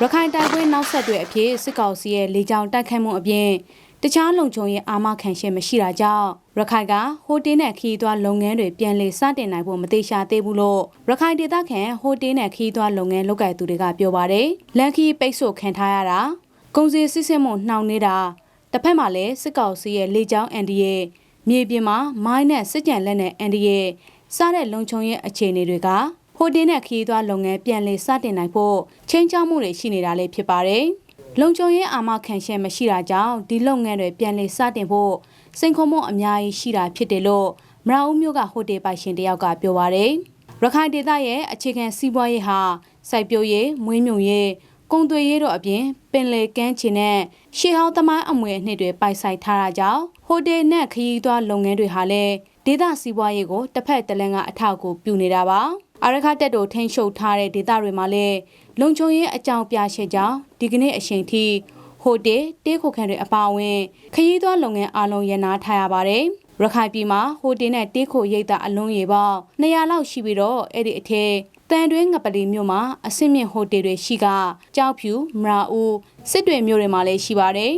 တိုက်ပွဲနောက်ဆက်တွဲအဖြစ်စစ်ကောင်စီရဲ့လေကြောင်းတိုက်ခိုက်မှုအပြင်တခြားလုံခြုံရေးအာမခံရှင်းမရှိတာကြောင့်ရခိုင်ကဟိုတင်းနဲ့ခီးသွွားလုပ်ငန်းတွေပြန်လည်စတင်နိုင်ဖို့မသေးရှာသေးဘူးလို့ရခိုင်ဒေသခံဟိုတင်းနဲ့ခီးသွွားလုပ်ငန်းလုပ်ကိုင်သူတွေကပြောပါတယ်။လန်ခီပိတ်ဆို့ခံထားရတာကုန်စည်စစ်စစ်မှုနှောင့်နေတာတစ်ဖက်မှာလည်းစစ်ကောင်စီရဲ့လေကြောင်းအန်ဒီရဲ့မြေပြင်မှာမိုင်းနဲ့စစ်ကြံလက်နဲ့အန်ဒီရဲ့စားတဲ့လုံခြုံရေးအခြေအနေတွေက ဟိုတင်းနဲ့ခီးသွွားလုပ်ငန်းပြန်လည်စတင်နိုင်ဖို့ချင်းချောက်မှုတွေရှိနေတာလည်းဖြစ်ပါတယ်။လုံခြုံရေးအာမခံချက်မရှိတာကြောင့်ဒီလုပ်ငန်းတွေပြန်လည်စတင်ဖို့စိန်ခေါ်မှုအများကြီးရှိတာဖြစ်တယ်လို့မရဦးမျိုးကဟိုတယ်ပိုင်ရှင်တယောက်ကပြောပါရယ်ရခိုင်ဒေသရဲ့အခြေခံစီးပွားရေးဟာစိုက်ပျိုးရေးမွေးမြူရေးကုန်သွယ်ရေးတို့အပြင်ပင်လယ်ကမ်းခြေနဲ့ရှေးဟောင်းသမိုင်းအမွေအနှစ်တွေပိုက်ဆိုင်ထားတာကြောင့်ဟိုတယ်နဲ့ခရီးသွားလုပ်ငန်းတွေဟာလည်းဒေသစီးပွားရေးကိုတစ်ဖက်တစ်လမ်းကအထောက်အကူပြုနေတာပါ အာရခတက်တို့ထိန်းချုပ်ထားတဲ့ဒေသတွေမှာလည်းလုံခြုံရေးအကြောင်းပြချက်ကြောင့်ဒီကနေ့အချိန်ထိဟိုတယ်တေးခုခံတွေအပါအဝင်ခရီးသွားလုပ်ငန်းအလုံးရနာထားရပါတယ်ရခိုင်ပြည်မှာဟိုတယ်နဲ့တေးခိုရိတ်တာအလုံးရေပေါင်း200လောက်ရှိပြီးတော့အဲ့ဒီအထက်တန်တွင်းငပလီမြို့မှာအဆင့်မြင့်ဟိုတယ်တွေရှိကကြောက်ဖြူမရာဦးစစ်တွေမြို့တွေမှာလည်းရှိပါတယ်